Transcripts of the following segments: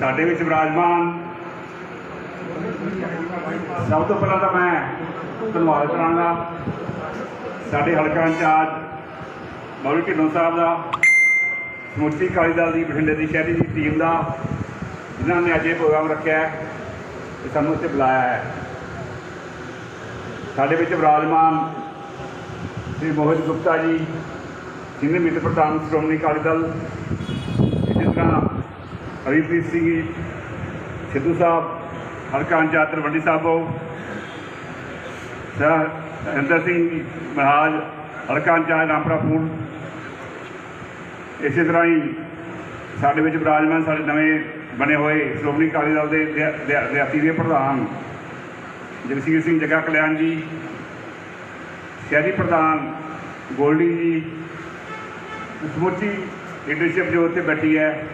ਸਾਡੇ ਵਿੱਚ ਵਿਰਾਜਮਾਨ ਸਭ ਤੋਂ ਪਹਿਲਾਂ ਤਾਂ ਮੈਂ ਧੰਨਵਾਦ ਕਰਾਂਗਾ ਸਾਡੇ ਹਲਕਾ ਇੰਚਾਰਜ ਮੌਲਵੀ ਢਿੱਲੋਂ ਸਾਹਿਬ ਦਾ, ਸਮੁੱਚੀ ਅਕਾਲੀ ਦਲ ਦੀ ਬਠਿੰਡੇ ਦੀ ਸ਼ਹਿਰੀ ਦੀ ਟੀਮ ਦਾ, ਜਿਨ੍ਹਾਂ ਨੇ ਅੱਜ ਇਹ ਪ੍ਰੋਗਰਾਮ ਰੱਖਿਆ ਹੈ ਤੇ ਸਾਨੂੰ ਇੱਥੇ ਬੁਲਾਇਆ ਹੈ। ਸਾਡੇ ਵਿੱਚ ਵਿਰਾਜਮਾਨ ਸ੍ਰੀ ਮੋਹਿਤ ਗੁਪਤਾ ਜੀ ਸੀਨੀਅਰ ਮੀਤ ਪ੍ਰਧਾਨ ਸ਼੍ਰੋਮਣੀ ਅਕਾਲੀ ਦਲ ਹਰੀਪ੍ਰੀਤ ਸਿੰਘ ਜੀ, ਸਿੱਧੂ ਸਾਹਿਬ ਹਲਕਾ in charge Talwandi Sabo sir Inder Singh Maharaj ਹਲਕਾ ਚਾਹ ਰਾਮਪੁਰਾ ਫੂਲ। ਇਸੇ ਤਰ੍ਹਾਂ ਹੀ ਸਾਡੇ ਵਿੱਚ ਵਿਰਾਜਮਾਨ, ਸਾਡੇ ਨਵੇਂ ਬਣੇ ਹੋਏ ਸ਼੍ਰੋਮਣੀ ਅਕਾਲੀ ਦਲ ਦੇ ਰਿਆ- ਦੇ ਪ੍ਰਧਾਨ ਜਗਸੀਰ ਸਿੰਘ ਜੱਗਾ ਕਲਿਆਣ ਜੀ, ਸ਼ਹਿਰੀ ਪ੍ਰਧਾਨ ਗੋਲਡੀ ਜੀ, ਸਮੁੱਚੀ ਲੀਡਰਸ਼ਿਪ ਜੋ ਉੱਥੇ ਬੈਠੀ ਹੈ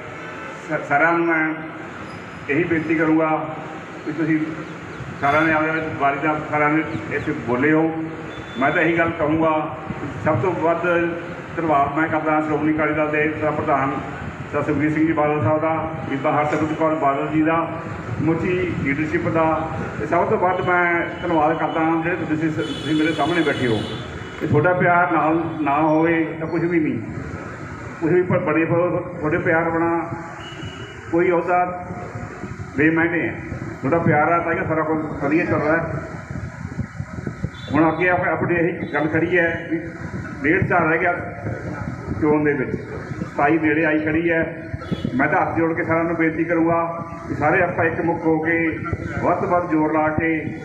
ਸਾਰਿਆਂ ਨੂੰ ਮੈਂ ਇਹੀ ਬੇਨਤੀ ਕਰੂੰਗਾ ਕਿ ਤੁਸੀਂ ਸਾਰਿਆਂ ਨੇ ਆਪਣੇ ਵਾਰੀ ਦਾ ਸਾਰਿਆਂ ਨੇ ਇਸ ਬੋਲੇ ਹੋ। ਮੈਂ ਤਾਂ ਇਹੀ ਗੱਲ ਕਹੂੰਗਾ, ਸਭ ਤੋਂ ਵੱਧ ਧੰਨਵਾਦ ਮੈਂ ਕਰਦਾ ਸ਼੍ਰੋਮਣੀ ਅਕਾਲੀ ਦਲ ਦੇ ਪ੍ਰਧਾਨ ਸਰ ਸੁਖਬੀਰ ਸਿੰਘ ਜੀ ਬਾਦਲ ਸਾਹਿਬ ਦਾ, ਬੀਬਾ ਹਰਸਿਮਰਤ ਕੌਰ ਬਾਦਲ ਜੀ ਦਾ, ਮੁੱਚੀ ਲੀਡਰਸ਼ਿਪ ਦਾ। ਤੇ ਸਭ ਤੋਂ ਵੱਧ ਮੈਂ ਧੰਨਵਾਦ ਕਰਦਾ ਹਾਂ ਜਿਹੜੇ ਤੁਸੀਂ ਤੁਸੀਂ ਮੇਰੇ ਸਾਹਮਣੇ ਬੈਠੇ ਹੋ। ਕਿ ਤੁਹਾਡਾ ਪਿਆਰ ਨਾਲ ਨਾ ਹੋਵੇ ਤਾਂ ਕੁਝ ਵੀ ਨਹੀਂ। ਕੁਝ ਵੀ ਬੜੇ ਤੁਹਾਡੇ ਪਿਆਰ ਬਣਾ ਕੋਈ ਉਹਦਾ ਬੇਮਾਇਨੇ ਹੈ। ਤੁਹਾਡਾ ਪਿਆਰ ਆ ਤਾਂ ਕਿ ਸਾਰਾ ਕੁਝ ਵਧੀਆ ਚੱਲ ਰਿਹਾ ਹੁਣ ਅੱਗੇ ਆਪ ਆਪਣੀ ਇਹ ਗੱਲ ਕਰੀ ਹੈ ਵੀ ਡੇਢ ਸਾਲ ਰਹਿ ਗਿਆ ਚੋਣ ਦੇ ਵਿੱਚ। ਸਤਾਈ ਨੇੜੇ ਆਈ ਖੜੀ ਹੈ। ਮੈਂ ਤਾਂ ਹੱਥ ਜੋੜ ਕੇ ਸਾਰਿਆਂ ਨੂੰ ਬੇਨਤੀ ਕਰੂੰਗਾ ਕਿ ਸਾਰੇ ਆਪਾਂ ਇੱਕ ਮੁੱਖ ਹੋ ਕੇ ਵੱਧ ਤੋਂ ਵੱਧ ਜ਼ੋਰ ਲਾ ਕੇ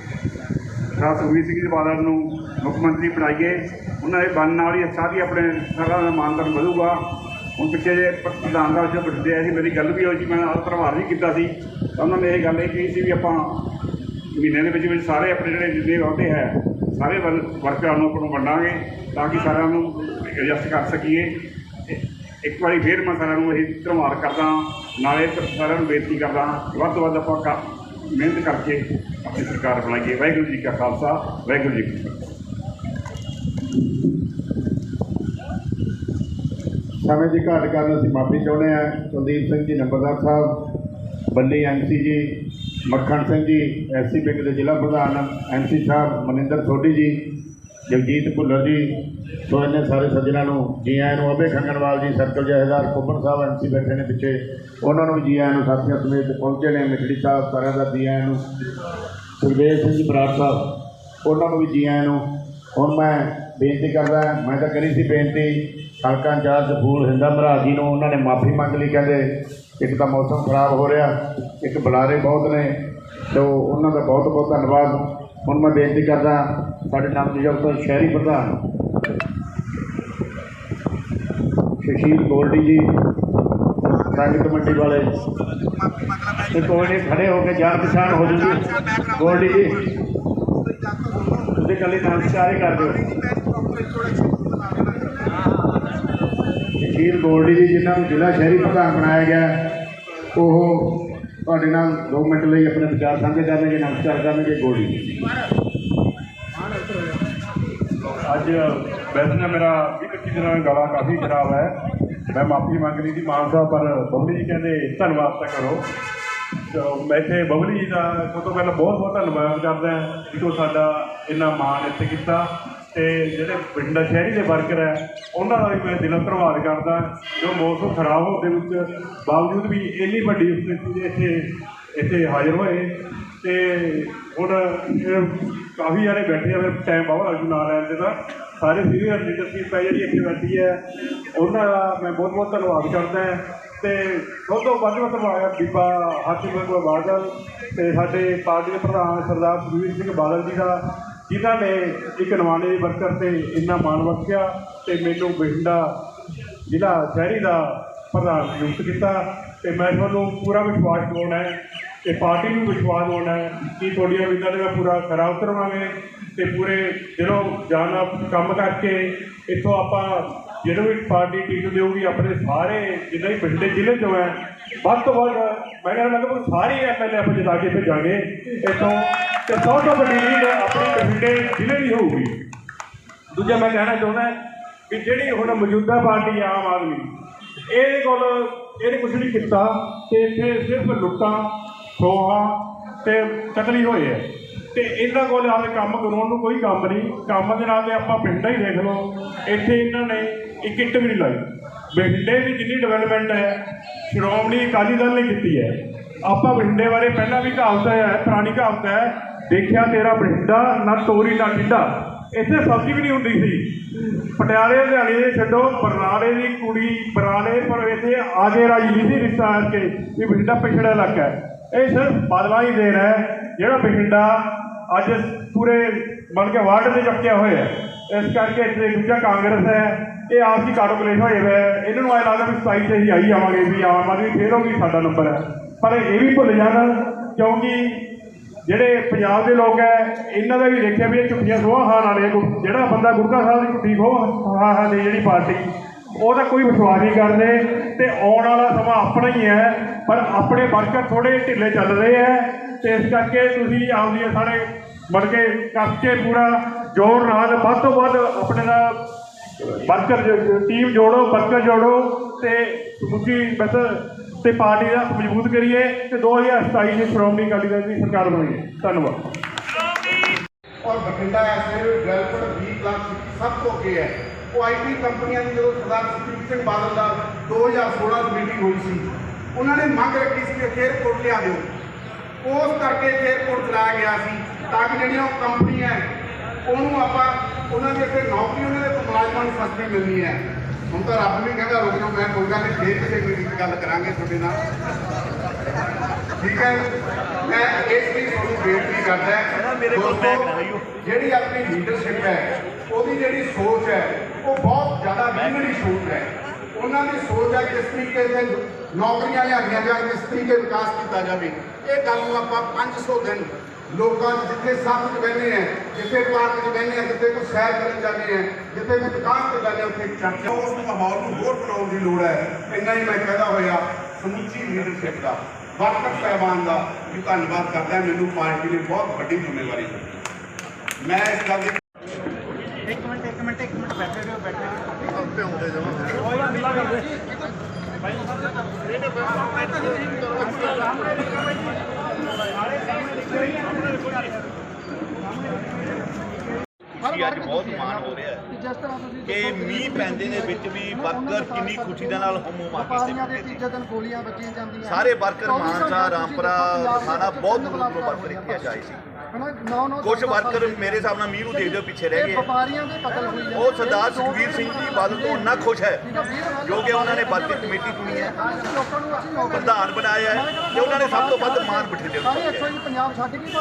ਸਰਦਾਰ ਸੁਖਬੀਰ ਸਿੰਘ ਬਾਦਲ ਨੂੰ ਮੁੱਖ ਮੰਤਰੀ ਬਣਾਈਏ। ਉਹਨਾਂ ਦੇ ਬਣਨ ਨਾਲ ਹੀ ਸਾਰੀ ਆਪਣੇ ਸਾਰਾ ਦਾ ਮਾਨਦਾਨ ਵਧੂਗਾ। ਹੁਣ ਪਿੱਛੇ ਜੇ ਪ੍ਰਧਾਨ ਦਾ ਜੋ ਬਿਠਦੇ ਆਏ ਸੀ ਮੇਰੀ ਗੱਲ ਵੀ ਹੋਈ ਸੀ, ਮੈਂ ਨਾਲ ਪ੍ਰਭਾਵ ਵੀ ਕੀਤਾ ਸੀ। ਤਾਂ ਉਹਨਾਂ ਨੇ ਇਹ ਗੱਲ ਇਹ ਕਹੀ ਸੀ ਵੀ ਆਪਾਂ ਮਹੀਨੇ ਦੇ ਵਿੱਚ ਵਿੱਚ ਸਾਰੇ ਆਪਣੇ ਜਿਹੜੇ ਜਿੰਨੇ ਅਹੁਦੇ ਹੈ, ਸਾਰੇ ਵਰ- ਵਰਕਰਾਂ ਨੂੰ ਆਪਾਂ ਨੂੰ ਵੰਡਾਂਗੇ ਤਾਂ ਕਿ ਸਾਰਿਆਂ ਨੂੰ ਐਡਜਸਟ ਕਰ ਸਕੀਏ। ਇੱਕ ਵਾਰੀ ਫੇਰ ਮੈਂ ਸਾਰਿਆਂ ਨੂੰ ਇਹ ਧੰਨਵਾਦ ਕਰਦਾ ਨਾਲੇ ਸਾਰਿਆਂ ਨੂੰ ਬੇਨਤੀ ਕਰਦਾ ਵੱਧ ਤੋਂ ਵੱਧ ਆਪਾਂ ਕ- ਮਿਹਨਤ ਕਰਕੇ ਆਪਣੀ ਸਰਕਾਰ ਬਣਾਈਏ। ਵਾਹਿਗੁਰੂ ਜੀ ਕਾ ਖਾਲਸਾ, ਵਾਹਿਗੁਰੂ ਜੀ ਕੀ ਫਤਿਹ। ਸਮੇਂ ਦੀ ਘਾਟ ਕਾਰਨ ਅਸੀਂ ਮਾਫੀ ਚਾਹੁੰਦੇ ਹਾਂ। ਕੁਲਦੀਪ ਸਿੰਘ ਜੀ, ਨੰਬਰਦਾਰ ਸਾਹਿਬ, ਬੱਲੀ ਐਮਸੀ ਜੀ, ਮੱਖਣ ਸਿੰਘ ਜੀ, ਐਸਸੀ ਵਿੰਗ ਦੇ ਜ਼ਿਲ੍ਹਾ ਪ੍ਰਧਾਨ, ਐਮਸੀ ਸਾਹਿਬ, ਮਨਿੰਦਰ ਸੋਢੀ ਜੀ, ਜਗਜੀਤ ਭੁੱਲਰ ਜੀ, ਸੋ ਇਹਨੇ ਸਾਰੇ ਸੱਜਣਾਂ ਨੂੰ ਜੀ ਆਇਆਂ ਨੂੰ ਅਬੇ ਖੰਗਣਵਾਲ ਜੀ, ਸਰਕਲ ਜਹੇਦਾਰ ਕੁੰਬਨ ਸਾਹਿਬ, ਐਮਸੀ ਬੈਠੇ ਨੇ ਪਿੱਛੇ। ਉਹਨਾਂ ਨੂੰ ਵੀ ਜੀ ਆਇਆਂ ਨੂੰ ਸਾਥੀਆਂ ਸਮੇਤ ਪਹੁੰਚੇ ਨੇ ਮਿਸੜੀ ਸਾਹਿਬ, ਸਾਰਿਆਂ ਦਾ ਜੀ ਆਇਆਂ ਨੂੰ। ਸੁਖਦੇਵ ਸਿੰਘ ਜੀ, ਬਰਾੜ ਸਾਹਿਬ, ਉਹਨਾਂ ਨੂੰ ਵੀ ਜੀ ਆਇਆਂ ਨੂੰ ਹੁਣ ਮੈਂ ਬੇਨਤੀ ਕਰਦਾ, ਮੈਂ ਤਾਂ ਕਰੀ ਸੀ ਬੇਨਤੀ ਹਲਕਾ ਇੰਚਾਰਜ ਫੂਲ ਹਿੰਦਾ ਮਹਾਰਾਜ ਜੀ ਨੂੰ, ਉਹਨਾਂ ਨੇ ਮਾਫੀ ਮੰਗ ਲਈ, ਕਹਿੰਦੇ ਇੱਕ ਤਾਂ ਮੌਸਮ ਖਰਾਬ ਹੋ ਰਿਹਾ, ਇੱਕ ਬੁਲਾਰੇ ਬਹੁਤ ਨੇ, ਤੋ ਉਹਨਾਂ ਦਾ ਬਹੁਤ ਬਹੁਤ ਧੰਨਵਾਦ। ਹੁਣ ਮੈਂ ਬੇਨਤੀ ਕਰਦਾ, ਸਾਡੇ ਨਵਨਿਯੁਕਤ ਸ਼ਹਿਰੀ ਪ੍ਰਧਾਨ ਸ਼ਸ਼ੀਲ ਗੋਲਡੀ ਜੀ ਸੰਗਤ ਮੰਡੀ ਵਾਲੇ, ਤੇ ਕੋਈ ਨਹੀਂ ਖੜੇ ਹੋ ਕੇ ਜਾਣ ਪਛਾਣ ਹੋ ਜੂਗੀ। ਗੋਲਡੀ ਜੀ ਕੱਲੀ ਨਮਸਕਾਰ ਹੀ ਕਰ ਦਿਓ। ਸ਼ਹੀਦ ਗੋਲਡੀ ਜੀ ਜਿਨ੍ਹਾਂ ਨੂੰ ਜ਼ਿਲ੍ਹਾ ਸ਼ਹਿਰੀ ਪ੍ਰਧਾਨ ਬਣਾਇਆ ਗਿਆ ਉਹ ਤੁਹਾਡੇ ਨਾਲ 2 ਮਿੰਟ ਲਈ ਆਪਣੇ ਵਿਚਾਰ ਸਾਂਝੇ ਕਰਨਗੇ ਨਮਸਕਾਰ ਕਰਨਗੇ ਗੋਲਡੀ ਜੀ। ਅੱਜ ਵੈਸੇ ਨਾ ਮੇਰਾ 20 ਦਿਨਾਂ ਦਾ ਗਲਾ ਕਾਫੀ ਖਰਾਬ ਹੈ। ਮੈਂ ਮਾਫੀ ਮੰਗ ਲਈ ਸੀ ਮਾਨ ਸਾਹਿਬ ਪਰ ਬਬਲੀ ਜੀ ਕਹਿੰਦੇ ਧੰਨਵਾਦ ਤਾਂ ਕਰੋ। ਤੋ ਮੈਂ ਇੱਥੇ ਬਬਲੀ ਜੀ ਦਾ ਸਭ ਤੋਂ ਪਹਿਲਾਂ ਬਹੁਤ ਬਹੁਤ ਧੰਨਵਾਦ ਕਰਦਾ ਹਾਂ ਜਿੱਥੋਂ ਸਾਡਾ ਇੰਨਾ ਮਾਣ ਇੱਥੇ ਕੀਤਾ। ਤੇ ਜਿਹੜੇ ਪਿੰਡ ਸ਼ਹਿਰੀ ਦੇ ਵਰਕਰ ਹੈ ਉਹਨਾਂ ਦਾ ਵੀ ਮੈਂ ਦਿਲੋਂ ਧੰਨਵਾਦ ਕਰਦਾ ਜੋ ਮੌਸਮ ਖਰਾਬ ਹੋਣ ਦੇ ਵਿੱਚ ਬਾਵਜੂਦ ਵੀ ਇੰਨੀ ਵੱਡੀ ਉਪਸਥਿਤੀ ਦੇ ਇੱਥੇ ਇੱਥੇ ਹਾਜ਼ਰ ਹੋਏ। ਤੇ ਹੁਣ ਕਾਫੀ ਜਾਣੇ ਬੈਠੇ ਆ, ਫਿਰ ਟਾਈਮ ਬਹੁਤ ਲੱਗੂ ਨਾ ਲੈਣ ਦੇ ਦਾ। ਸਾਰੇ ਸੀਨੀਅਰ ਲੀਡਰਸ਼ਿਪ ਹੈ ਜਿਹੜੀ ਇੱਥੇ ਬੈਠੀ ਹੈ, ਉਹਨਾਂ ਦਾ ਮੈਂ ਬਹੁਤ ਬਹੁਤ ਧੰਨਵਾਦ ਕਰਦਾ ਤੇ ਸਭ ਤੋਂ ਵੱਧ ਵੱਧ ਬੀਬਾ ਹਰਸਿਮਰਤ ਕੌਰ ਬਾਦਲ ਤੇ ਸਾਡੇ ਪਾਰਟੀ ਦੇ ਪ੍ਰਧਾਨ ਸਰਦਾਰ ਸੁਖਬੀਰ ਸਿੰਘ ਬਾਦਲ ਜੀ ਦਾ, ਜਿਨ੍ਹਾਂ ਨੇ ਇੱਕ ਨਵਾਣੇ ਵਰਕਰ ਤੇ ਇੰਨਾ ਮਾਣ ਬਖਸ਼ਿਆ ਤੇ ਮੈਨੂੰ ਬਠਿੰਡਾ ਜ਼ਿਲ੍ਹਾ ਸ਼ਹਿਰੀ ਦਾ ਪ੍ਰਧਾਨ ਨਿਯੁਕਤ ਕੀਤਾ ਤੇ ਮੈਂ ਤੁਹਾਨੂੰ ਪੂਰਾ ਵਿਸ਼ਵਾਸ ਦਿਵਾਉਣਾ ਹੈ ਤੇ ਪਾਰਟੀ ਨੂੰ ਵਿਸ਼ਵਾਸ ਦਿਵਾਉਣਾ ਹੈ ਕਿ ਤੁਹਾਡੀਆਂ ਉਮੀਦਾਂ ਦੇ ਮੈਂ ਪੂਰਾ ਖਰਾ ਉਤਰਵਾਂਗੇ ਤੇ ਪੂਰੇ ਦਿਲੋਂ ਜਾਨ ਨਾਲ ਕੰਮ ਕਰਕੇ ਇੱਥੋਂ ਆਪਾਂ ਜਦੋਂ ਵੀ ਪਾਰਟੀ ਟਿਕਟ ਦੇਊਗੀ ਆਪਣੇ ਸਾਰੇ ਜਿੰਨੇ ਵੀ ਪਿੰਡੇ ਜ਼ਿਲ੍ਹੇ ਚੋਂ ਹੈ, ਵੱਧ ਤੋਂ ਵੱਧ ਮੈਂ ਕਹਿੰਦਾ ਲਗਭਗ ਸਾਰੇ ਐਮਐਲਏ ਆਪਾਂ ਜਿਤਾ ਕੇ ਭੇਜਾਂਗੇ ਇੱਥੋਂ ਤੇ ਸਭ ਤੋਂ ਵੱਡੀ ਲੀਡ ਆਪਣੀ ਪਿੰਡੇ ਜ਼ਿਲ੍ਹੇ ਦੀ ਹੋਊਗੀ। ਦੂਜਾ ਮੈਂ ਕਹਿਣਾ ਚਾਹੁੰਦਾ ਕਿ ਜਿਹੜੀ ਹੁਣ ਮੌਜੂਦਾ ਪਾਰਟੀ ਹੈ ਆਮ ਆਦਮੀ, ਇਹਦੇ ਕੋਲ ਇਹਨੇ ਕੁਝ ਨਹੀਂ ਕੀਤਾ ਤੇ ਇੱਥੇ ਸਿਰਫ ਲੁੱਟਾਂ, ਖੋਹਾਂ ਤੇ ਕਤਲੀ ਹੋਏ ਹੈ ਤੇ ਇਹਨਾਂ ਕੋਲ ਹਾਲੇ ਕੰਮ ਕਰਾਉਣ ਨੂੰ ਕੋਈ ਕੰਮ ਨਹੀਂ। ਕੰਮ ਦੇ ਨਾਲ ਤੇ ਆਪਾਂ ਪਿੰਡਾਂ ਹੀ ਦੇਖ ਲਓ। ਇੱਥੇ ਇਹਨਾਂ ਨੇ ਇੱਕ ਇੱਟ ਵੀ ਨਹੀਂ ਲਾਈ। ਬਠਿੰਡੇ ਦੀ ਜਿੰਨੀ ਡਿਵੈਲਪਮੈਂਟ ਹੈ, ਸ਼੍ਰੋਮਣੀ ਅਕਾਲੀ ਦਲ ਨੇ ਕੀਤੀ ਹੈ। ਆਪਾਂ ਬਠਿੰਡੇ ਬਾਰੇ ਪਹਿਲਾਂ ਵੀ ਕਹਾਵਤ ਹੈ, ਪੁਰਾਣੀ ਕਹਾਵਤ ਹੈ, ਦੇਖਿਆ ਤੇਰਾ ਬਠਿੰਡਾ ਨਾ ਤੋਰੀ ਨਾ ਟਿੰਡਾ। ਇੱਥੇ ਸਬਜ਼ੀ ਵੀ ਨਹੀਂ ਹੁੰਦੀ ਸੀ। ਪਟਿਆਲੇ ਹਰਿਆਣੇ ਦੇ ਛੱਡੋ, ਬਰਨਾਲੇ ਦੀ ਕੁੜੀ ਬਰਾਲੇ ਪਰ ਇੱਥੇ ਆਗੇ ਰਾਜੀ ਨਹੀਂ ਸੀ ਰਿਸ਼ਤਾ ਆ ਕੇ ਵੀ ਬਠਿੰਡਾ ਪਿਛੜਾ ਇਲਾਕਾ ਹੈ। ਇਹ ਸਿਰਫ ਬਦਲਾ ਹੀ ਦੇ ਰਿਹਾ ਹੈ। ਜਿਹੜਾ ਬਠਿੰਡਾ ਅੱਜ ਪੂਰੇ ਬਣ ਕੇ ਵਾਰਡ ਦੇ ਚੱਕਿਆ ਹੋਇਆ ਇਸ ਕਰਕੇ ਇੱਥੇ ਦੂਜਾ ਕਾਂਗਰਸ ਹੈ, ਇਹ ਆਪ ਹੀ ਕਾਟੋ ਹੋਏ ਹੋਏ ਇਹਨਾਂ ਨੂੰ ਐ ਲੱਗਦਾ ਵੀ ਸਤਾਈ ਤੇ ਹੀ ਆਈ ਜਾਵਾਂਗੇ ਵੀ ਆਮ ਆਦਮੀ ਫੇਰ ਹੋਗੀ ਸਾਡਾ ਨੰਬਰ ਹੈ। ਪਰ ਇਹ ਵੀ ਭੁੱਲ ਜਾਣ, ਕਿਉਂਕਿ ਜਿਹੜੇ ਪੰਜਾਬ ਦੇ ਲੋਕ ਹੈ, ਇਹਨਾਂ ਦਾ ਵੀ ਦੇਖਿਆ ਵੀ ਇਹ ਝੁੱਠੀਆਂ ਸੋਹਾਂ ਖਾਣ ਵਾਲੇ ਗੁਰ- ਜਿਹੜਾ ਬੰਦਾ ਗੁਰਕਾ ਸਾਹਿਬ ਦੀ ਝੁੱਠੀ ਖੋਹ ਖਾ ਖਾ ਦੀ ਜਿਹੜੀ ਪਾਰਟੀ ਉਹਦਾ ਕੋਈ ਵਿਸ਼ਵਾਸ ਨਹੀਂ ਕਰਦੇ ਤੇ ਆਉਣ ਵਾਲਾ ਸਮਾਂ ਆਪਣਾ ਹੀ ਹੈ, ਪਰ ਆਪਣੇ ਵਰਕਰ ਥੋੜੇ ਢਿੱਲੇ ਚੱਲ ਰਹੇ ਹੈ। ਤੇ ਇਸ ਕਰਕੇ ਤੁਸੀਂ ਆਪਦੀਆਂ ਸਾਰੇ ਬਣ ਕੇ ਕੱਸ ਕੇ ਪੂਰਾ ਜ਼ੋਰ ਨਾਲ ਵੱਧ ਤੋਂ ਵੱਧ ਆਪਣੇ ਨਾਲ ਵਰਕਰ ਟੀਮ ਜੋੜੋ, ਵਰਕਰ ਜੋੜੋ ਤੇ ਸਮੁੱਚੀ ਬਸ ਤੇ ਪਾਰਟੀ ਦਾ ਮਜ਼ਬੂਤ ਕਰੀਏ ਤੇ 2027 ਦੀ ਸ਼੍ਰੋਮਣੀ ਅਕਾਲੀ ਦਲ ਦੀ ਸਰਕਾਰ ਬਣਾਈਏ ਧੰਨਵਾਦ। ਔਰ ਬਠਿੰਡਾ ਐਸੇ ਡਿਵੈਲਪਡ 20 ਲੱਖ ਸਭ ਤੋਂ ਅੱਗੇ ਹੈ। ਉਹ ਆਈਟੀ ਕੰਪਨੀਆਂ ਦੀ ਜਦੋਂ ਸਰਦਾਰ ਸੁਖਬੀਰ ਸਿੰਘ ਬਾਦਲ ਦਾ 2016 ਦੀ ਮੀਟਿੰਗ ਹੋਈ ਸੀ, ਉਹਨਾਂ ਨੇ ਮੰਗ ਰੱਖੀ ਸੀ ਕਿ 에ਅਰਪੋਰਟ ਲਿਆ ਦਿਓ। ਉਸ ਕਰਕੇ ਏਅਰਪੋਰਟ ਚਲਾਇਆ ਗਿਆ ਸੀ। ਤਾਂ ਕਿ ਜਿਹੜੀਆਂ ਉਹ ਕੰਪਨੀਆਂ ਉਹਨੂੰ ਆਪਾਂ ਉਹਨਾਂ ਦੇ ਇੱਥੇ ਨੌਕਰੀ ਉਹਨਾਂ ਦੇ ਮੁਲਾਜ਼ਮਾਂ ਨੂੰ ਸਸਤੀ ਮਿਲਣੀ ਹੈ। ਹੁਣ ਤਾਂ ਰੱਬ ਵੀ ਕਹਿੰਦਾ ਰੁਕ ਜਾਓ ਮੈਂ ਕੋਈ ਗੱਲ ਨਹੀਂ ਫੇਰ ਕਿਸੇ 'ਚ ਗੱਲ ਕਰਾਂਗੇ ਤੁਹਾਡੇ ਨਾਲ। ਠੀਕ ਹੈ ਮੈਂ ਇਸ ਲਈ ਤੁਹਾਨੂੰ ਬੇਨਤੀ ਕਰਦਾ ਦੋਸਤੋ, ਜਿਹੜੀ ਆਪਣੀ ਲੀਡਰਸ਼ਿਪ ਹੈ ਉਹਦੀ ਜਿਹੜੀ ਸੋਚ ਹੈ ਉਹ ਬਹੁਤ ਜ਼ਿਆਦਾ ਵਿਗੜੀ ਸੋਚ ਹੈ। ਉਹਨਾਂ ਦੀ ਸੋਚ ਹੈ ਕਿਸ ਤਰੀਕੇ ਦੇ ਨੌਕਰੀਆਂ ਲਿਆਂਦੀਆਂ ਜਾਣ ਕਿਸ ਤਰੀਕੇ ਵਿਕਾਸ ਕੀਤਾ ਜਾਵੇ। ਇਹ ਗੱਲ ਨੂੰ ਆਪਾਂ 500 ਦਿਨ ਲੋਕਾਂ ਜਿੱਥੇ 'ਚ ਬਹਿੰਦੇ ਆ ਜਿੱਥੇ ਪਾਰਕ 'ਚ ਬਹਿੰਦੇ ਆ ਜਿੱਥੇ ਕੋਈ ਸੈਰ ਕਰਨ ਜਾਂਦੇ ਆ ਜਿੱਥੇ ਕੋਈ ਦੁਕਾਨ ਤੇ ਜਾਂਦੇ ਆ ਉੱਥੇ ਚਰਚਾ ਉਸ ਮਾਹੌਲ ਨੂੰ ਹੋਰ ਬਣਾਉਣ ਦੀ ਲੋੜ ਹੈ। ਇੰਨਾ ਹੀ ਮੈਂ ਕਹਿੰਦਾ ਹੋਇਆ ਸਮੁੱਚੀ ਲੀਡਰਸ਼ਿਪ ਦਾ ਵਰਕਰ ਸਾਹਿਬਾਨ ਦਾ ਵੀ ਧੰਨਵਾਦ ਕਰਦਾ। ਮੈਨੂੰ ਪਾਰਟੀ ਨੇ ਬਹੁਤ ਵੱਡੀ ਜ਼ਿੰਮੇਵਾਰੀ ਦਿੱਤੀ। ਮੈਂ ਇਸ ਗੱਲ ਦੀ ਇੱਕ ਮਿੰਟ ਇੱਕ ਮਿੰਟ ਇੱਕ ਮਿੰਟ ਬੈਠੇ ਰਹੋ ਬੈਠੇ ਖੁਸ਼ੀ ਅੱਜ ਬਹੁਤ ਮਾਣ ਹੋ ਰਿਹਾ ਹੈ ਕਿ ਮੀਂਹ ਪੈਂਦੇ ਦੇ ਵਿੱਚ ਵੀ ਵਰਕਰ ਕਿੰਨੀ ਖੁਸ਼ੀ ਦੇ ਨਾਲ ਹਮੋ ਤੇ ਸਾਰੇ ਵਰਕਰ ਮਾਨਸਾ ਰਾਮਪੁਰਾ ਥਾਣਾ ਬਹੁਤ ਦੂਰੋਂ ਦੂਰੋਂ ਵਰਕਰ ਅੱਜ ਆਏ ਸੀ। ਹਨਾ ਨੌ ਨੌ ਕੁਝ ਵਰਕਰ ਮੇਰੇ ਹਿਸਾਬ ਨਾਲ ਮੀਂਹ ਨੂੰ ਦੇਖਦੇ ਹੋਏ ਪਿੱਛੇ ਰਹਿ ਗਏ। ਵਪਾਰੀਆਂ ਦੇ ਕਤਲ ਹੋਈ ਜਾਂਦੇ ਉਹ ਸਰਦਾਰ ਸੁਖਵੀਰ ਸਿੰਘ ਜੀ ਬਾਦਲ ਤੋਂ ਇੰਨਾ ਖੁਸ਼ ਹੈ। ਜੋ ਕਿ ਉਹਨਾਂ ਨੇ ਵਰਕਰ ਕਮੇਟੀ ਚੁਣੀ ਹੈ। ਨੂੰ ਪ੍ਰਧਾਨ ਬਣਾਇਆ ਹੈ ਤੇ ਉਹਨਾਂ ਨੇ ਸਭ ਤੋਂ ਵੱਧ ਮਾਣ ਬਠਿੰਡੇ ਨੂੰ ਹੀ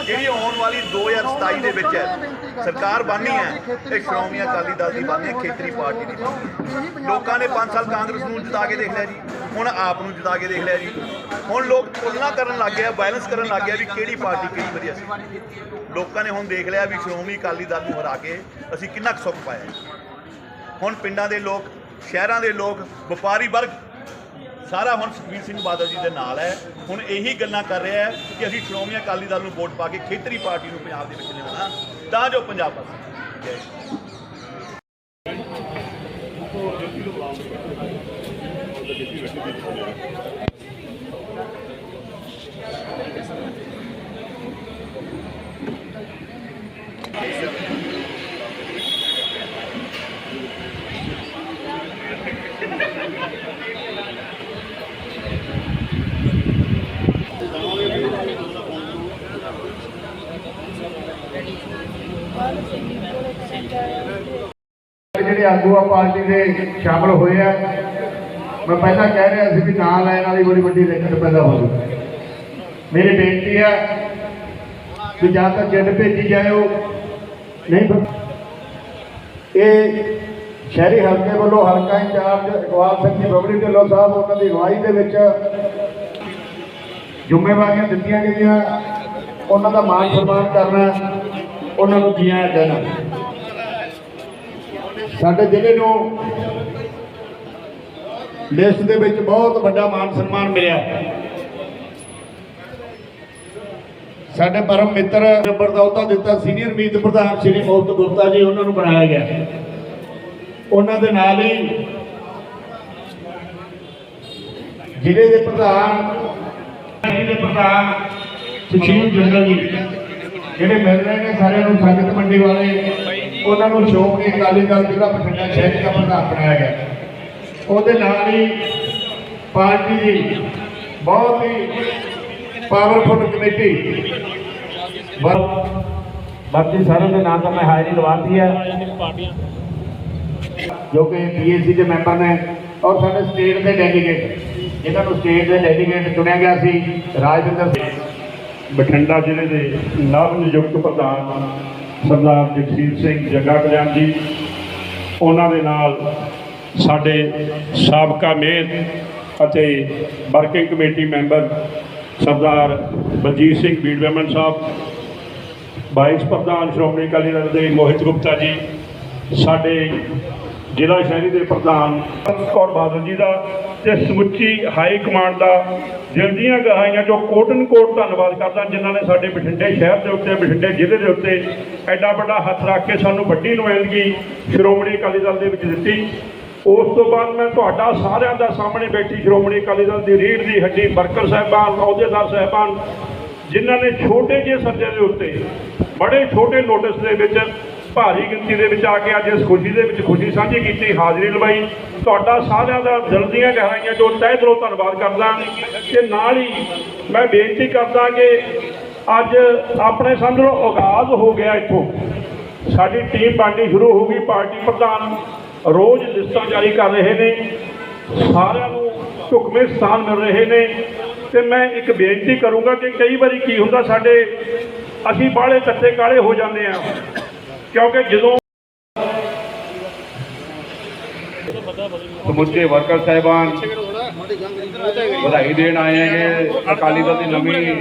ਜਿਹੜੀ ਆਉਣ ਵਾਲੀ 2027 ਦੇ ਵਿੱਚ ਹੈ ਸਰਕਾਰ ਬਣਨੀ ਹੈ ਇਹ ਸ਼੍ਰੋਮਣੀ ਅਕਾਲੀ ਦਲ ਦੀ ਬਣਨੀ ਹੈ ਖੇਤਰੀ ਪਾਰਟੀ ਦੀ ਹੈ। ਲੋਕਾਂ ਨੇ 5 ਸਾਲ ਕਾਂਗਰਸ ਨੂੰ ਜਿਤਾ ਕੇ ਦੇਖ ਲਿਆ ਜੀ। ਹੁਣ ਆਪ ਨੂੰ ਜਿਤਾ ਕੇ ਦੇਖ ਲਿਆ ਜੀ। ਹੁਣ ਲੋਕ ਤੁਲਨਾ ਕਰਨ ਲੱਗ ਗਏ ਆ ਬੈਲੈਂਸ ਕਰਨ ਲੱਗ ਗਏ ਵੀ ਕਿਹੜੀ ਪਾਰਟੀ ਕਿਹੜੀ ਵਧੀਆ ਸੀ। ਲੋਕਾਂ ਨੇ ਹੁਣ ਦੇਖ ਲਿਆ ਵੀ ਸ਼੍ਰੋਮਣੀ ਅਕਾਲੀ ਦਲ ਨੂੰ ਹਰਾ ਕੇ ਅਸੀਂ ਕਿੰਨਾ ਕੁ ਸੁੱਖ ਪਾਇਆ ਹੁਣ ਪਿੰਡਾਂ ਦੇ ਲੋਕ, ਸ਼ਹਿਰਾਂ ਦੇ ਲੋਕ, ਵਪਾਰੀ ਵਰਗ, ਸਾਰਾ ਹੁਣ ਸੁਖਬੀਰ ਸਿੰਘ ਬਾਦਲ ਜੀ ਦੇ ਨਾਲ ਹੈ। ਹੁਣ ਇਹੀ ਗੱਲਾਂ ਕਰ ਰਿਹਾ ਹੈ ਕਿ ਅਸੀਂ ਸ਼੍ਰੋਮਣੀ ਅਕਾਲੀ ਦਲ ਨੂੰ ਵੋਟ ਪਾ ਕੇ ਖੇਤਰੀ ਪਾਰਟੀ ਨੂੰ ਪੰਜਾਬ ਦੇ ਵਿੱਚ ਲਿਆਉਣਾ, ਤਾਂ ਜੋ ਪੰਜਾਬ ਬਸੇ ਜੈ ਜਿਹੜੇ ਆਗੂ ਆ ਪਾਰਟੀ ਦੇ ਸ਼ਾਮਲ ਹੋਏ ਆ ਮੈਂ ਪਹਿਲਾਂ ਕਹਿ ਰਿਹਾ ਸੀ ਵੀ ਨਾਂ ਲੈਣ ਵਾਲੀ ਬੜੀ ਵੱਡੀ ਦਿੱਕਤ ਪੈਦਾ ਹੋ ਗਈ। ਮੇਰੀ ਬੇਨਤੀ ਹੈ ਕਿ ਜਾਂ ਤਾਂ ਜਿੱਦ ਭੇਜੀ ਜਾਇਓ ਨਹੀਂ ਇਹ ਸ਼ਹਿਰੀ ਹਲਕੇ ਵੱਲੋਂ ਹਲਕਾ ਇੰਚਾਰਜ ਇਕਬਾਲ ਸਿੰਘ ਜੀ ਬਬੜੀ ਢਿੱਲੋਂ ਸਾਹਿਬ, ਉਹਨਾਂ ਦੀ ਅਗਵਾਈ ਦੇ ਵਿੱਚ ਜ਼ਿੰਮੇਵਾਰੀਆਂ ਦਿੱਤੀਆਂ ਗਈਆਂ। ਉਹਨਾਂ ਦਾ ਮਾਣ ਸਨਮਾਨ ਕਰਨਾ, ਉਹਨਾਂ ਨੂੰ ਜੀਆਂ ਦੇਣਾ। ਸਾਡੇ ਜ਼ਿਲ੍ਹੇ ਨੂੰ ਲਿਸਟ ਦੇ ਵਿੱਚ ਬਹੁਤ ਵੱਡਾ ਮਾਨ ਸਨਮਾਨ ਮਿਲਿਆ। ਸਾਡੇ ਪਰਮ ਮਿੱਤਰ ਨੰਬਰ ਦਾ ਅਹੁਦਾ ਦਿੱਤਾ, ਸੀਨੀਅਰ ਮੀਤ ਪ੍ਰਧਾਨ ਸ਼੍ਰੀ ਮੋਹਤ ਗੁਪਤਾ ਜੀ, ਉਹਨਾਂ ਨੂੰ ਬਣਾਇਆ ਗਿਆ। ਉਹਨਾਂ ਦੇ ਨਾਲ ਹੀ ਜ਼ਿਲ੍ਹੇ ਦੇ ਪ੍ਰਧਾਨ ਦੇ ਪ੍ਰਧਾਨ ਸੁਸ਼ੀਲ ਜੰਗਲ ਜੀ, ਜਿਹੜੇ ਮਿਲ ਰਹੇ ਨੇ ਸਾਰਿਆਂ ਨੂੰ ਸੰਗਤ ਮੰਡੀ ਵਾਲੇ, ਉਹਨਾਂ ਨੂੰ ਸ਼੍ਰੋਮਣੀ ਅਕਾਲੀ ਦਲ ਜ਼ਿਲ੍ਹਾ ਬਠਿੰਡਾ ਸ਼ਹਿਰ ਦਾ ਪ੍ਰਧਾਨ ਬਣਾਇਆ ਗਿਆ। ਉਹਦੇ ਨਾਲ ਹੀ ਪਾਰਟੀ ਦੀ ਬਹੁਤ ਹੀ ਪਾਵਰਫੁਲ ਕਮੇਟੀ ਬਾਕੀ ਸਾਰਿਆਂ ਦੇ ਨਾਂ ਤਾਂ ਮੈਂ ਹਾਜ਼ਰੀ ਲਵਾਤੀ ਹੈ। ਜੋ ਕਿ ਪੀਏਸੀ ਦੇ ਮੈਂਬਰ ਨੇ ਔਰ ਸਾਡੇ ਸਟੇਟ ਦੇ ਡੈਲੀਗੇਟ ਜਿਨ੍ਹਾਂ ਨੂੰ ਸਟੇਟ ਦੇ ਡੈਲੀਗੇਟ ਚੁਣਿਆ ਗਿਆ ਸੀ ਰਾਜਵਿੰਦਰ ਸਿੰਘ। ਬਠਿੰਡਾ ਜ਼ਿਲ੍ਹੇ ਦੇ ਨਵ ਨਿਯੁਕਤ ਪ੍ਰਧਾਨ ਸਰਦਾਰ ਜਗਸੀਰ ਸਿੰਘ ਜੱਗਾ ਕਲਿਆਣ ਜੀ ਉਹਨਾਂ ਦੇ ਨਾਲ ਸਾਡੇ ਸਾਬਕਾ ਮੇਅਰ ਅਤੇ working committee member Sardar Baljit Singh ਬੀੜਵੈਮਨ ਸਾਹਿਬ, ਵਾਈਸ ਪ੍ਰਧਾਨ ਸ਼੍ਰੋਮਣੀ ਅਕਾਲੀ ਦਲ ਦੇ ਮੋਹਿਤ ਗੁਪਤਾ ਜੀ, ਸਾਡੇ ਜ਼ਿਲ੍ਹਾ ਸ਼ਹਿਰੀ ਦੇ ਪ੍ਰਧਾਨ ਕੌਰ ਬਾਦਲ ਜੀ ਦਾ ਤੇ ਸਮੁੱਚੀ ਹਾਈ ਕਮਾਂਡ ਦਾ ਦਿਲ ਦੀਆਂ ਗਹਿਰਾਈਆਂ ਚੋਂ ਕੋਟਨ ਕੋਟ ਧੰਨਵਾਦ ਕਰਦਾ, ਜਿਨ੍ਹਾਂ ਨੇ ਸਾਡੇ ਬਠਿੰਡੇ ਸ਼ਹਿਰ ਦੇ ਉੱਤੇ, ਬਠਿੰਡੇ ਜ਼ਿਲ੍ਹੇ ਦੇ ਉੱਤੇ ਐਡਾ ਵੱਡਾ ਹੱਥ ਰੱਖ ਕੇ ਸਾਨੂੰ ਵੱਡੀ ਨੁਮਾਇੰਦਗੀ ਸ਼੍ਰੋਮਣੀ ਅਕਾਲੀ ਦਲ ਦੇ ਵਿੱਚ ਦਿੱਤੀ। ਉਸ ਤੋਂ ਬਾਅਦ ਮੈਂ ਤੁਹਾਡਾ ਸਾਰਿਆਂ ਦਾ ਸਾਹਮਣੇ ਬੈਠੀ ਸ਼੍ਰੋਮਣੀ ਅਕਾਲੀ ਦਲ ਦੀ ਰੀੜ ਦੀ ਹੱਡੀ ਵਰਕਰ ਸਾਹਿਬਾਨ, ਅਹੁਦੇਦਾਰ ਸਾਹਿਬਾਨ, ਜਿਨ੍ਹਾਂ ਨੇ ਛੋਟੇ ਜਿਹੇ ਸੱਦੇ ਦੇ ਉੱਤੇ, ਬੜੇ ਛੋਟੇ ਨੋਟਿਸ ਦੇ ਵਿੱਚ, ਭਾਰੀ ਗਿਣਤੀ ਦੇ ਵਿੱਚ ਆ ਕੇ ਅੱਜ ਇਸ ਖੁਸ਼ੀ ਦੇ ਵਿੱਚ ਖੁਸ਼ੀ ਸਾਂਝੀ ਕੀਤੀ, ਹਾਜ਼ਰੀ ਲਵਾਈ। ਤੁਹਾਡਾ ਸਾਰਿਆਂ ਦਾ ਦਿਲ ਦੀਆਂ ਗਹਿਰਾਈਆਂ ਜੋ ਤਹਿ ਦਿਲੋਂ ਧੰਨਵਾਦ ਕਰਦਾ ਤੇ ਨਾਲ ਹੀ ਮੈਂ ਬੇਨਤੀ ਕਰਦਾ ਕਿ ਅੱਜ ਆਪਣੇ ਸਮਝੋ ਆਗਾਜ਼ ਹੋ ਗਿਆ ਇੱਥੋਂ। ਸਾਡੀ ਟੀਮ ਬਣਨੀ ਸ਼ੁਰੂ ਹੋ ਗਈ, ਪਾਰਟੀ ਪ੍ਰਧਾਨ ਰੋਜ਼ ਲਿਸਟਾਂ ਜਾਰੀ ਕਰ ਰਹੇ ਨੇ। ਸਾਰਿਆਂ ਨੂੰ ਢੁਕਵੇਂ ਸਥਾਨ ਮਿਲ ਰਹੇ ਨੇ। ਤੇ ਮੈਂ ਇੱਕ ਬੇਨਤੀ ਕਰੂੰਗਾ ਕਿ ਕਈ ਵਾਰੀ ਕੀ ਹੁੰਦਾ ਸਾਡੇ, ਅਸੀਂ ਬਾਹਲੇ ਕੱਤੇ ਕਾਲੇ ਹੋ ਜਾਂਦੇ ਆ ਕਿਉਂਕਿ ਜਦੋਂ ਸਮੁੱਚੇ ਵਰਕਰ ਸਾਹਿਬਾਨ ਵਧਾਈ ਦੇਣ ਆਏ ਹੈਗੇ। ਅਕਾਲੀ ਦਲ ਦੀ ਨਵੀਂ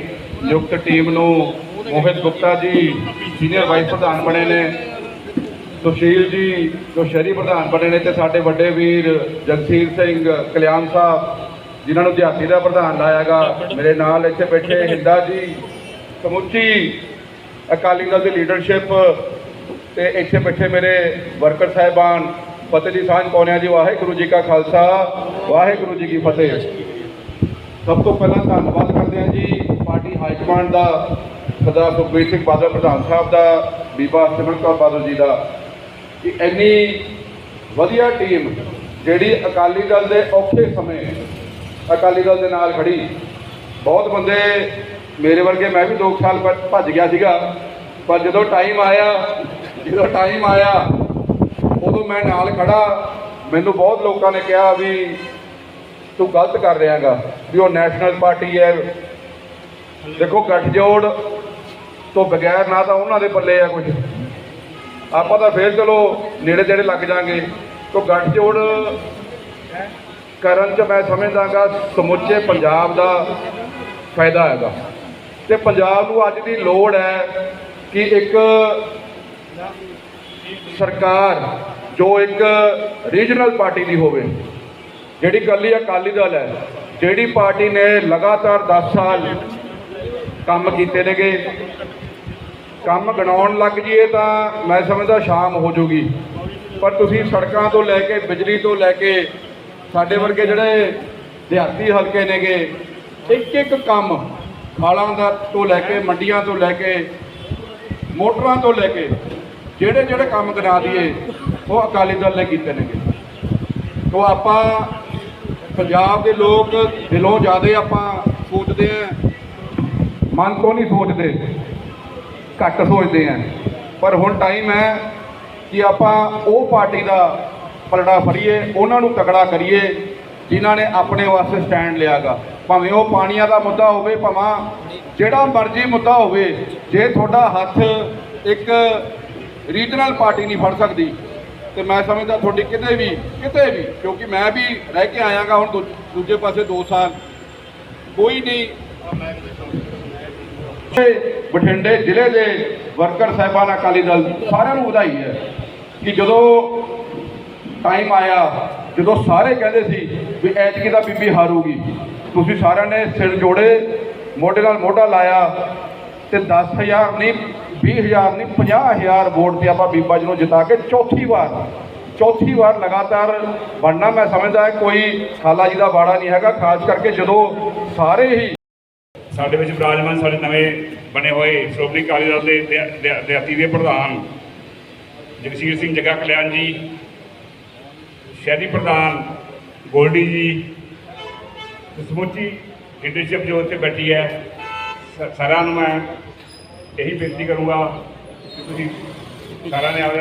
ਨਿਯੁਕਤ ਟੀਮ ਨੂੰ ਮੋਹਿਤ ਗੁਪਤਾ ਜੀ ਸੀਨੀਅਰ ਵਾਈਸ ਪ੍ਰਧਾਨ ਬਣੇ ਨੇ। ਸੁਸ਼ੀਲ ਜੀ, ਜੋ ਸ਼ਹਿਰੀ ਪ੍ਰਧਾਨ ਬਣੇ ਨੇ ਤੇ ਸਾਡੇ ਵੱਡੇ ਵੀਰ ਜਗਸੀਰ ਸਿੰਘ ਕਲਿਆਣ ਸਾਹਿਬ, ਜਿਨ੍ਹਾਂ ਨੂੰ ਦਿਹਾਤੀ ਦਾ ਪ੍ਰਧਾਨ ਲਾਇਆਗਾ ਮੇਰੇ ਨਾਲ ਇੱਥੇ ਬੈਠੇ ਹਿੰਦਾ ਜੀ, ਸਮੁੱਚੀ ਅਕਾਲੀ ਦਲ ਦੀ ਲੀਡਰਸ਼ਿਪ ਤੇ ਇੱਥੇ ਬੈਠੇ ਮੇਰੇ ਵਰਕਰ ਸਾਹਿਬਾਨ, ਫਤਿਹ ਦੀ ਸਾਂਝ ਪਾਉਂਦੇ ਹਾਂ ਜੀ, ਵਾਹਿਗੁਰੂ ਜੀ ਕਾ ਖਾਲਸਾ, ਵਾਹਿਗੁਰੂ ਜੀ ਕੀ ਫਤਿਹ। ਸਭ ਤੋਂ ਪਹਿਲਾਂ ਧੰਨਵਾਦ ਕਰਦੇ ਹਾਂ ਜੀ, ਪਾਰਟੀ ਹਾਈ ਕਮਾਂਡ ਦਾ, ਸਰਦਾਰ ਸੁਖਬੀਰ ਸਿੰਘ ਬਾਦਲ ਪ੍ਰਧਾਨ ਸਾਹਿਬ ਦਾ, ਬੀਬਾ ਸਿਮਰਨ ਕੌਰ ਬਾਦਲ ਜੀ ਦਾ। ਕਿ ਇੰਨੀ ਵਧੀਆ ਟੀਮ ਜਿਹੜੀ ਅਕਾਲੀ ਦਲ ਦੇ ਔਖੇ ਸਮੇਂ ਅਕਾਲੀ ਦਲ ਦੇ ਨਾਲ ਖੜੀ। ਬਹੁਤ ਬੰਦੇ ਮੇਰੇ ਵਰਗੇ, ਮੈਂ ਵੀ 2 ਸਾਲ ਭ- ਭੱਜ ਗਿਆ ਸੀਗਾ, ਪਰ ਜਦੋਂ ਟਾਈਮ ਆਇਆ, ਜਦੋਂ ਟਾਈਮ ਆਇਆ, ਉਦੋਂ ਮੈਂ ਨਾਲ ਖੜਾ। ਮੈਨੂੰ ਬਹੁਤ ਲੋਕਾਂ ਨੇ ਕਿਹਾ ਵੀ ਤੂੰ ਗਲਤ ਕਰ ਰਿਹਾਗਾ, ਵੀ ਉਹ ਨੈਸ਼ਨਲ ਪਾਰਟੀ ਹੈ। ਦੇਖੋ, ਗੱਠਜੋੜ ਤੋਂ ਬਗੈਰ ਨਾ ਤਾਂ ਉਹਨਾਂ ਦੇ ਪੱਲੇ ਆ ਕੁਝ ਆਪਾਂ ਤਾਂ ਫੇਰ ਚਲੋ ਨੇੜੇ ਤੇੜੇ ਲੱਗ ਜਾਾਂਗੇ। ਤੋਂ ਗੱਠਜੋੜ ਕਰਨ ਚ ਮੈਂ ਸਮਝਦਾਗਾ, ਸਮੁੱਚੇ ਪੰਜਾਬ ਦਾ ਫਾਇਦਾ ਹੈਗਾ। ਤੇ ਪੰਜਾਬ ਨੂੰ ਅੱਜ ਦੀ ਲੋੜ ਹੈ ਕਿ ਇੱਕ ਸਰਕਾਰ ਜੋ ਇੱਕ ਰੀਜਨਲ ਪਾਰਟੀ ਦੀ ਹੋਵੇ। ਜਿਹੜੀ ਇਕੱਲੀ ਅਕਾਲੀ ਦਲ ਹੈ, ਜਿਹੜੀ ਪਾਰਟੀ ਨੇ ਲਗਾਤਾਰ 10 ਸਾਲ ਕੰਮ ਕੀਤੇ ਨੇਗੇ। ਕੰਮ ਗਣਾਉਣ ਲੱਗ ਜੀਏ ਤਾਂ ਮੈਂ ਸਮਝਦਾ ਸ਼ਾਮ ਹੋ ਜੂਗੀ। ਪਰ ਤੁਸੀਂ ਸੜਕਾਂ ਤੋਂ ਲੈ ਕੇ, ਬਿਜਲੀ ਤੋਂ ਲੈ ਕੇ, ਸਾਡੇ ਵਰਗੇ ਜਿਹੜੇ ਦਿਹਾਤੀ ਹਲਕੇ ਨੇਗੇ ਇੱਕ ਇੱਕ ਕੰਮ ਖਾਲਾਂ ਦਾ ਤੋਂ ਲੈ ਕੇ, ਮੰਡੀਆਂ ਤੋਂ ਲੈ ਕੇ, ਮੋਟਰਾਂ ਤੋਂ ਲੈ ਕੇ ਜਿਹੜੇ ਜਿਹੜੇ ਕੰਮ ਕਰਾ ਦਈਏ, ਉਹ ਅਕਾਲੀ ਦਲ ਨੇ ਕੀਤੇ ਨੇਗੇ। ਤੋ ਆਪਾਂ ਪੰਜਾਬ ਦੇ ਲੋਕ ਦਿਲੋਂ ਜ਼ਿਆਦਾ ਆਪਾਂ ਸੋਚਦੇ ਆਂ, ਮਨ ਤੋਂ ਨਹੀਂ ਸੋਚਦੇ। ਘੱਟ ਸੋਚਦੇ ਆਂ। ਪਰ ਹੁਣ ਟਾਈਮ ਹੈ ਕਿ ਆਪਾਂ ਉਹ ਪਾਰਟੀ ਦਾ ਪਲੜਾ ਫੜੀਏ, ਉਹਨਾਂ ਨੂੰ ਤਕੜਾ ਕਰੀਏ, ਜਿਨ੍ਹਾਂ ਨੇ ਆਪਣੇ ਵਾਸਤੇ ਸਟੈਂਡ ਲਿਆਗਾ। ਭਾਵੇਂ ਉਹ ਪਾਣੀਆਂ ਦਾ ਮੁੱਦਾ ਹੋਵੇ, ਭਾਵੇਂ ਜਿਹੜਾ ਮਰਜ਼ੀ ਮੁੱਦਾ ਹੋਵੇ, ਜੇ ਤੁਹਾਡਾ ਹੱਥ ਇੱਕ ਰੀਜਨਲ ਪਾਰਟੀ ਨਹੀਂ ਫੜ ਸਕਦੀ, ਤੇ ਮੈਂ ਸਮਝਦਾ ਤੁਹਾਡੀ ਕਿਤੇ ਵੀ ਕਿਤੇ ਵੀ, ਕਿਉਂਕਿ ਮੈਂ ਵੀ ਰਹਿ ਕੇ ਆਇਆਗਾ ਹੁਣ ਦੂ- ਦੂਜੇ ਪਾਸੇ 2 ਸਾਲ। ਕੋਈ ਨਹੀਂ। ਬਠਿੰਡੇ ਜ਼ਿਲ੍ਹੇ ਦੇ ਵਰਕਰ ਸਾਹਿਬਾਨ ਅਕਾਲੀ ਦਲ ਸਾਰਿਆਂ ਨੂੰ ਵਧਾਈ ਹੈ ਕਿ ਜਦੋਂ ਟਾਈਮ ਆਇਆ, ਜਦੋਂ ਸਾਰੇ ਕਹਿੰਦੇ ਸੀ ਵੀ ਐਤਕੀ ਦਾ ਬੀਬੀ ਹਾਰੂਗੀ, ਤੁਸੀਂ ਸਾਰਿਆਂ ਨੇ ਸਿਰ ਜੋੜੇ, ਮੋਢੇ ਨਾਲ ਮੋਢਾ ਲਾਇਆ ਤੇ 10000 ਨਹੀਂ 20000 ਨਹੀਂ 50000 ਵੋਟ ਤੇ ਆਪਾਂ ਬੀਬਾ ਜੀ ਨੂੰ ਜਿਤਾ ਕੇ ਚੌਥੀ ਵਾਰ ਚੌਥੀ ਵਾਰ ਲਗਾਤਾਰ ਬਣਨਾ ਮੈਂ ਸਮਝਦਾ ਕੋਈ ਖਾਲਾ ਜੀ ਦਾ ਬਾੜਾ ਨਹੀਂ ਹੈਗਾ, ਖਾਸ ਕਰਕੇ ਜਦੋਂ ਸਾਰੇ ਹੀ ਸਾਡੇ ਵਿੱਚ ਵਿਰਾਜਮਾਨ ਸਾਡੇ ਨਵੇਂ ਬਣੇ ਹੋਏ ਸ਼੍ਰੋਮਣੀ ਅਕਾਲੀ ਦਲ ਦੇ ਦਿਆ- ਦਿਹਾਤੀ ਦੇ ਪ੍ਰਧਾਨ ਜਗਸੀਰ ਸਿੰਘ ਜੱਗਾ ਕਲਿਆਣ ਜੀ, ਸ਼ਹਿਰੀ ਪ੍ਰਧਾਨ ਗੋਲਡੀ ਜੀ ਸਮੁੱਚੀ ਲੀਡਰਸ਼ਿਪ ਜੋ ਉੱਥੇ ਬੈਠੀ ਹੈ ਸਾਰਿਆਂ ਨੂੰ ਮੈਂ ਇਹੀ ਬੇਨਤੀ ਕਰੂੰਗਾ ਕਿ ਤੁਸੀਂ ਸਾਰਿਆਂ ਨੇ ਆਪਦੇ